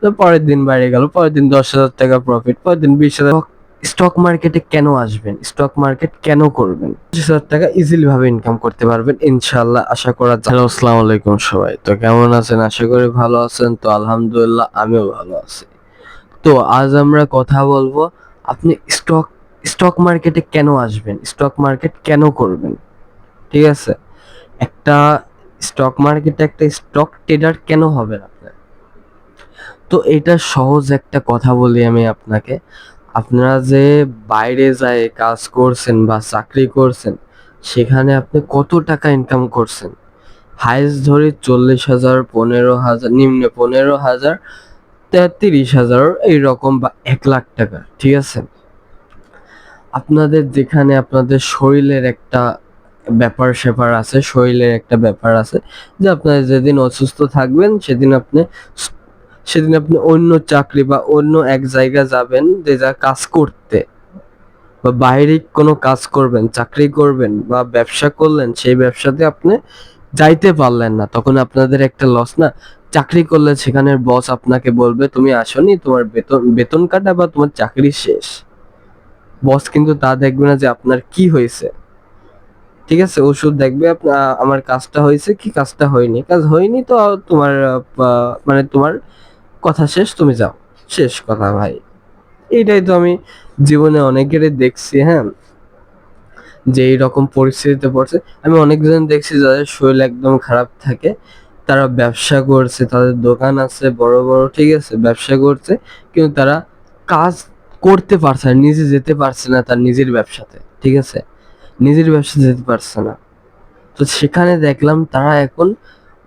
তো পরের দিন বাইরে গেল, পরের দিন দশ হাজার টাকা প্রফিট পরের দিন বিশ হাজার স্টক মার্কেটে কেন আসবেন? স্টক মার্কেট কেন করবেন? পঁচিশ হাজার টাকা ইজিলি ভাবে ইনকাম করতে পারবেন ইনশাল্লাহ আশা করা যায়। আসসালামু আলাইকুম সবাই। তো কেমন আছেন? আশা করি ভালো আছেন। তো আলহামদুলিল্লাহ, আমিও ভালো আছি। তো আজ আমরা কথা বলব, আপনি স্টক স্টক মার্কেটে কেন আসবেন? স্টক মার্কেট কেন করবেন? ঠিক আছে? একটা স্টক মার্কেটে একটা স্টক ট্রেডার কেন হবে আপনার তো এটা সহজ একটা কথা বলি আমি আপনাকে। আপনারা যে বাইরে যায় কাজ করছেন বা চাকরি করছেন, সেখানে আপনি কত টাকা ইনকাম করছেন? হাইস্ট ধরে চল্লিশ হাজার, পনেরো হাজার, নিম্নে পনেরো হাজার, তেত্রিশ হাজার এইরকম বা এক লাখ টাকা, ঠিক আছে? আপনাদের যেখানে আপনাদের শরীরের একটা ব্যাপার স্যাপার আছে, শরীরের একটা ব্যাপার আছে যে আপনার যেদিন অসুস্থ থাকবেন, সেদিন আপনি সেদিন আপনি অন্য চাকরি বা অন্য এক জায়গায় যাবেন যে যা কাজ করতে বা বাইরে কোনো কাজ করবেন, চাকরি করবেন বা ব্যবসা করলেন, সেই ব্যবসাতে আপনি যাইতে পারলেন না। তখন আপনাদের একটা লস না? চাকরি করলে সেখানের বস আপনাকে বলবে, তুমি আসনি, তোমার বেতন বেতন কাটা বা তোমার চাকরি শেষ। বস কিন্তু তা দেখবে না যে আপনার কি হয়েছে। ঠিক আছে? ওষুধ দেখবে আমার কাজটা হয়েছে কি কাজটা হয়নি? কাজ হয়নি তো তোমার মানে তোমার কথা শেষ, তুমি যাও। শেষ কথা ভাই। এইটাই তো আমি জীবনে অনেকেরই দেখছি হ্যাঁ? যে এইরকম পরিস্থিতিতে পড়ছে। আমি অনেকজন দেখছি যাদের শরীর একদম খারাপ থাকে, তারা ব্যবসা করছে, তাদের দোকান আছে, বড় বড়, ঠিক আছে, ব্যবসা করছে, কিন্তু তারা কাজ করতে পারছে না, নিজে যেতে পারছে না তার নিজের ব্যবসাতে, ঠিক আছে? নিজের ব্যবসা যেতে পারছে না। তো সেখানে দেখলাম তারা এখন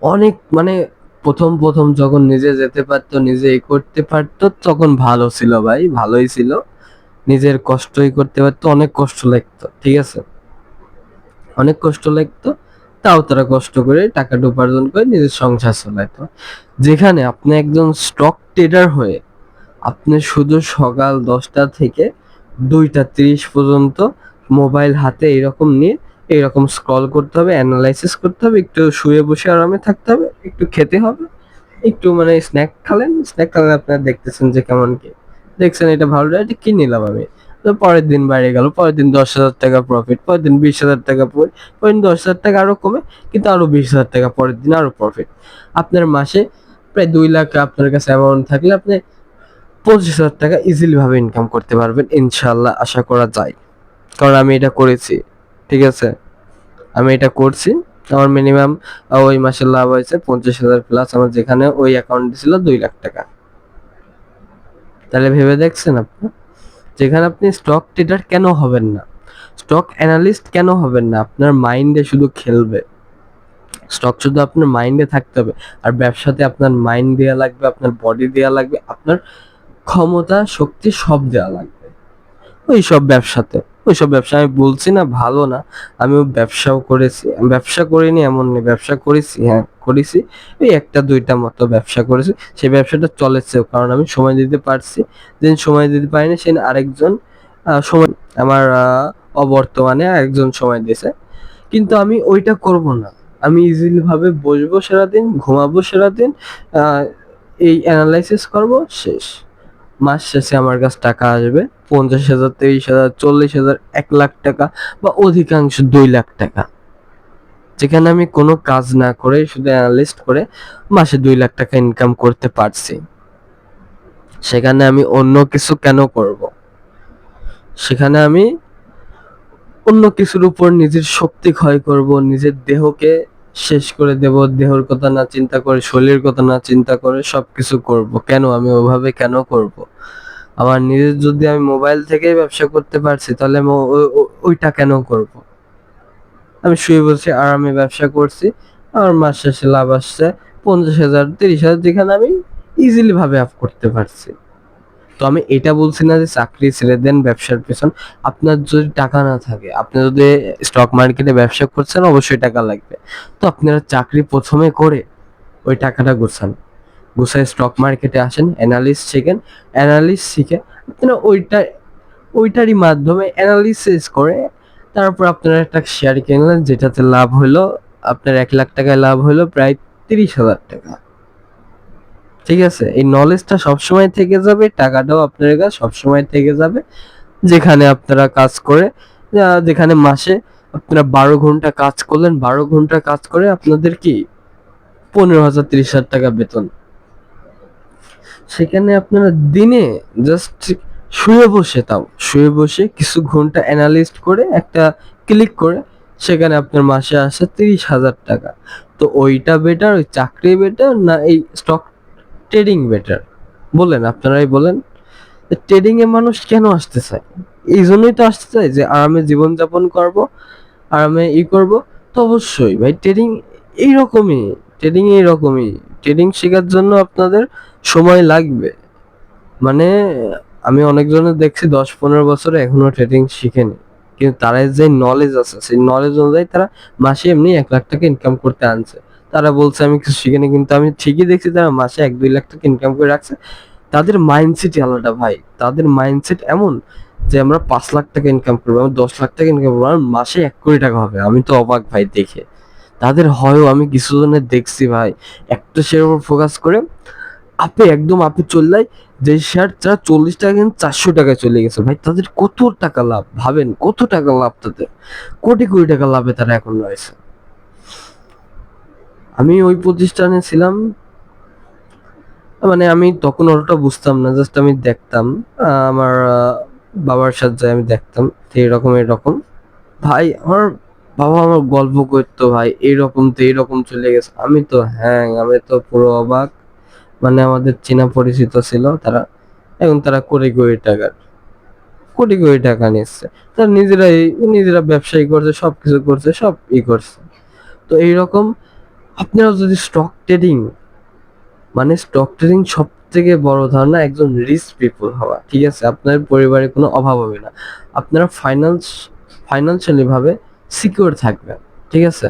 অনেক মানে প্রথম প্রথম যখন নিজে যেতে পারতো নিজে করতে পারতো, তখন ভালো ছিল ভাই, ভালোই ছিল। নিজের কষ্টই করতে পারতো, অনেক কষ্ট লাগতো, ঠিক আছে? অনেক কষ্ট লাগতো, তাও তারা কষ্ট করে টাকাটা উপার্জন করে নিজের সংসার চালাইতো। যেখানে আপনি একজন স্টক ট্রেডার হয়ে, আপনি শুধু সকাল দশটা থেকে দুইটা তিরিশ পর্যন্ত মোবাইল হাতে এরকম নিয়ে এরকম স্ক্রল করতে হবে অ্যানালাইসিস করতে হবে, একটু শুয়ে বসে আরামে থাকতে হবে, একটু খেতে হবে, একটু মানে স্ন্যাক খালেন স্ন্যাক খালেন আপনারা দেখতেছেন যে কেমন কি। দেখছেন এটা ভালো, এটা কি নিলাম আমি। তো পরের দিন বাইরে গেল, পরের দিন দশ হাজার টাকা প্রফিট পরের দিন বিশ হাজার টাকা পরে পরের দিন দশ হাজার টাকা আরও কমে, কিন্তু আরও বিশ হাজার টাকা পরের দিন আরও প্রফিট আপনার মাসে প্রায় দুই লাখ আপনার কাছে অ্যামাউন্ট থাকলে আপনি পঁচিশ হাজার টাকা ইজিলিভাবে ইনকাম করতে পারবেন ইনশাল্লাহ আশা করা যায়। কারণ আমি এটা করেছি। ঠিক আছে, আমি এটা করছি। আমার মিনিমাম ওই মাসে লাভ হয়েছে পঞ্চাশ হাজার প্লাস আমার যেখানে ওই অ্যাকাউন্টে ছিল দুই লাখ টাকা। তাহলে ভেবে দেখছেন আপনি, যেখানে আপনি স্টক ট্রেডার কেন হবেন না? স্টক অ্যানালিস্ট কেন হবেন না? আপনার মাইন্ডে শুধু খেলবে। স্টক শুধু আপনার মাইন্ডে থাকতে হবে। আর ব্যবসাতে আপনার মাইন্ড দেওয়া লাগবে, আপনার বডি দেওয়া লাগবে, আপনার ক্ষমতা, শক্তি সব দেওয়া লাগবে। ওই সব ব্যবসাতে। ওই সব ব্যবসা আমি বলছি না, ভালো না। আমিও ব্যবসাও করেছি। ব্যবসা করিনি, এমন নেই। ব্যবসা করেছি হ্যাঁ করেছি। ওই একটা, দুইটা মতো ব্যবসা করেছি। সেই ব্যবসাটা চলেছেও কারণ আমি সময় দিতে পারছি। যেদিন সময় দিতে পারিনি, সেদিন আরেকজন সময়, আমার অবর্তমানে আরেকজন সময় দিয়েছে। কিন্তু আমি ওইটা করব না। আমি ইজিলি ভাবে বসবো সারাদিন, ঘুমাবো সারাদিন এই অ্যানালাইসিস করব, শেষ। মাস শেষে আমার কাছে টাকা আসবে। পঞ্চাশ হাজার তেইশ হাজার, চল্লিশ হাজার, এক লাখ টাকা বা অধিকাংশ দুই লাখ টাকা। যেখানে আমি কোনো কাজ না করে শুধু অ্যানালিস্ট করে মাসে দুই লাখ টাকা ইনকাম করতে পারছি। সেখানে আমি অন্য কিছু কেন করব? সেখানে আমি অন্য কিছুর উপর নিজের শক্তি ক্ষয় করব, নিজের দেহকে শেষ করে দেব, দেহর কথা না চিন্তা করে, শরীরের কথা না চিন্তা করে সব কিছু করব। কেন? আমি ওভাবে কেন করব? আমার নিজের যদি আমি মোবাইল থেকেই ব্যবসা করতে পারছি, তাহলে আমি ওইটা কেন করব? আমি শুয়ে বসে আরামে ব্যবসা করছি আমার মাস শেষে লাভ আসছে পঞ্চাশ হাজার, তিরিশ হাজার, যেখানে আমি ইজিলি ভাবে আপ করতে পারছি। তো আমি এটা বলছি না যে চাকরি ছেড়ে দেন ব্যবসার পেছন। আপনার যদি টাকা না থাকে, আপনি যদি স্টক মার্কেটে ব্যবসা করছেন, অবশ্যই টাকা লাগবে। তো আপনারা চাকরি প্রথমে করে ওই টাকাটা গুছান। গুছায় স্টক মার্কেটে আসেন অ্যানালিস্ট শিখেন অ্যানালিস্ট শিখে আপনারা ওইটা, ওইটারই মাধ্যমে অ্যানালিসিস করে তারপর আপনারা একটা শেয়ার কিনলেন, যেটাতে লাভ হলো, আপনার এক লাখ টাকায় লাভ হলো প্রায় তিরিশ হাজার টাকা। ঠিক আছে? এই নলেজটা সবসময় থেকে যাবে, টাকাটাও আপনার কাছে সবসময় থেকে যাবে। যেখানে আপনারা কাজ করে যেখানে মাসে আপনারা বারো ঘণ্টা কাজ করলেন, বারো ঘণ্টা কাজ করে আপনাদের কি পনেরো হাজার, তিরিশ হাজার টাকা বেতন। সেখানে আপনারা দিনে জাস্ট শুয়ে বসে তাও, শুয়ে বসে কিছু ঘণ্টা অ্যানালিস্ট করে একটা ক্লিক করে, সেখানে আপনার মাসে আসে তিরিশ হাজার টাকা। তো ওইটা বেটার ওই চাকরি বেটার না এই স্টক ট্রেডিং বেটার বলেন, আপনারাই বলেন ট্রেডিং এ মানুষ কেন আসতে চায়? এই জন্যই তো আসতে চায় যে আরামে জীবনযাপন করব, আরামে ই করব, তো অবশ্যই ভাই ট্রেডিং এইরকমই ট্রেডিং এইরকমই। ট্রেডিং শেখার জন্য আপনাদের সময় লাগবে। মানে আমি অনেকজনের দেখছি দশ পনেরো বছরে এখনও ট্রেডিং শিখেনি। কিন্তু তারা যে নলেজ আছে, সেই নলেজ অনুযায়ী তারা মাসে এমনি এক লাখ টাকা ইনকাম করতে আনছে। তারা বলছে, আমি কিছু শিখিনি। কিন্তু আমি ঠিকই দেখছি তারা মাসে এক দুই লাখ টাকা ইনকাম করে রাখছে। তাদের মাইন্ডসেট আলাদা ভাই। তাদের মাইন্ডসেট এমন যে আমরা পাঁচ লাখ টাকা ইনকাম করব আমি দশ লাখ টাকা ইনকাম করব আমার মাসে এক কোটি টাকা হবে। আমি তো অবাক ভাই দেখে। তাদের হয়ও আমি কিছু জনের দেখছি ভাই। একটা শেয়ার উপর ফোকাস করে আপে একদম আপে চললাই যে শেয়ার তারা চল্লিশ টাকা কিন্তু চারশো টাকায় চলে গেছে। ভাই, তাদের কত টাকা লাভ? ভাবেন, কত টাকা লাভ তাদের? কোটি কোটি টাকা লাভে তারা এখন রয়েছে। আমি ওই প্রতিষ্ঠানে ছিলাম। মানে আমি তখন অতটা বুঝতাম না জাস্ট আমি দেখতাম। আমার বাবার সাথে আমি দেখতাম এরকম এরকম। ভাই, আমার বাবা আমার গল্প করতো, ভাই এইরকম তো এইরকম চলে গেছে। আমি তো হ্যাঁ আমি তো পুরো অবাক। মানে আমাদের চেনা পরিচিত ছিল তারা। এখন তারা কোটি কোটি টাকার কোটি কোটি টাকা নিচ্ছে। তারা নিজেরাই, নিজেরা ব্যবসায়ী করছে সব কিছু করছে, সব ই করছে। তো এইরকম আপনারা যদি স্টক ট্রেডিং মানে স্টক ট্রেডিং সব থেকে বড় ধারণা একজন রিচ পিপল হওয়া, ঠিক আছে? আপনার পরিবারে কোনো অভাব হবে না। আপনারা ফাইন্যান্স ফাইন্যান্সিয়ালি ভাবে সিকিউর থাকবেন, ঠিক আছে?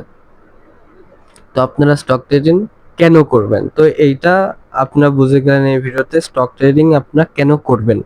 তো আপনারা স্টক ট্রেডিং কেন করবেন? তো এইটা আপনারা বুঝে গেলেন এই ভিডিওতে স্টক ট্রেডিং আপনারা কেন করবেন?